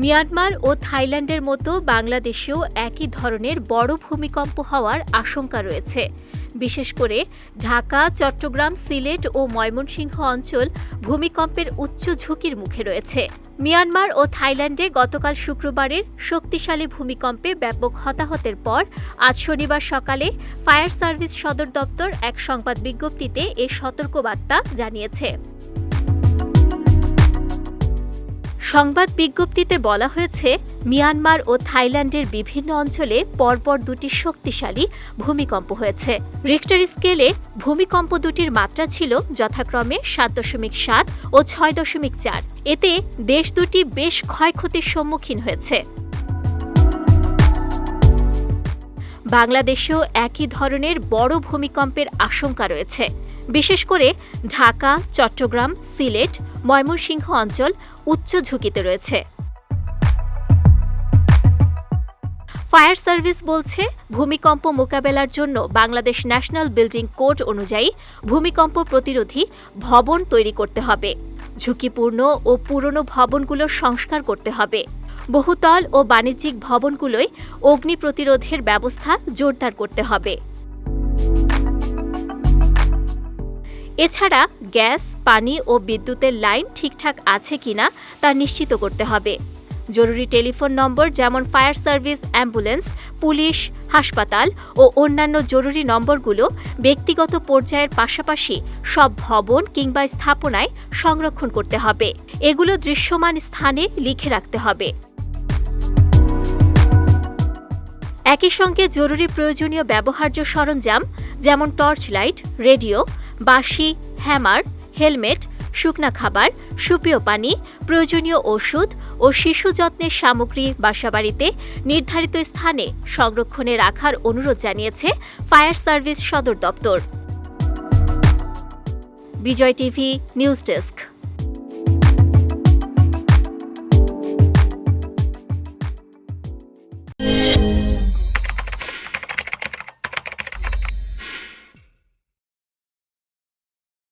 Myanmar ও থাইল্যান্ডের মতো বাংলাদেশেও একই ধরনের বড় ভূমিকম্প হওয়ার আশঙ্কা রয়েছে। বিশেষ করে ঢাকা, চট্টগ্রাম, সিলেট ও ময়মনসিংহ অঞ্চল ভূমিকম্পের উচ্চ ঝুঁকির মুখে রয়েছে। মিয়ানমার ও থাইল্যান্ডে গতকাল শুক্রবারের শক্তিশালী ভূমিকম্পে ব্যাপক হতাহতের পর আজ শনিবার সকালে ফায়ার সার্ভিস সদর দপ্তর এক সংবাদ বিজ্ঞপ্তিতে এ সতর্কবার্তা জানিয়েছে। সংবাদ বিজ্ঞপ্তিতে বলা হয়েছে, মিয়ানমার ও থাইল্যান্ডের বিভিন্ন অঞ্চলে পরপর দুটি শক্তিশালী ভূমিকম্প হয়েছে। রিক্টার স্কেলে ভূমিকম্প দুটির মাত্রা ছিল যথাক্রমে সাত দশমিক সাত ও ছয় দশমিক চার। এতে দেশ দুটি বেশ ক্ষয়ক্ষতির সম্মুখীন হয়েছে। বাংলাদেশেও একই ধরনের বড় ভূমিকম্পের আশঙ্কা রয়েছে। বিশেষ করে ঢাকা, চট্টগ্রাম, সিলেট ময়মনসিংহ অঞ্চল উচ্চ ঝুঁকিতে রয়েছে। ফায়ার সার্ভিস বলছে, ভূমিকম্প মোকাবেলার জন্য বাংলাদেশ ন্যাশনাল বিল্ডিং কোড অনুযায়ী ভূমিকম্প প্রতিরোধী ভবন তৈরি করতে হবে। ঝুঁকিপূর্ণ ও পুরনো ভবনগুলোর সংস্কার করতে হবে। বহুতল ও বাণিজ্যিক ভবনগুলোয় অগ্নি প্রতিরোধের ব্যবস্থা জোরদার করতে হবে। এছাড়া গ্যাস, পানি ও বিদ্যুতের লাইন ঠিকঠাক আছে কিনা তা নিশ্চিত করতে হবে। জরুরি টেলিফোন নম্বর যেমন ফায়ার সার্ভিস, অ্যাম্বুলেন্স, পুলিশ, হাসপাতাল ও অন্যান্য জরুরি নম্বরগুলো ব্যক্তিগত পর্যায়ের পাশাপাশি সব ভবন কিংবা স্থাপনায় সংরক্ষণ করতে হবে। এগুলো দৃশ্যমান স্থানে লিখে রাখতে হবে। একই সঙ্গে জরুরি প্রয়োজনীয় ব্যবহার্য সরঞ্জাম যেমন টর্চ লাইট রেডিও বাঁশি, হ্যামার, হেলমেট, শুকনা খাবার সুপেয় পানি, প্রয়োজনীয় ওষুধ ও শিশু যত্নের সামগ্রী বাসাবাড়িতে নির্ধারিত স্থানে সংরক্ষণে রাখার অনুরোধ জানিয়েছে ফায়ার সার্ভিস সদর দপ্তর। Bijoy TV, news desk.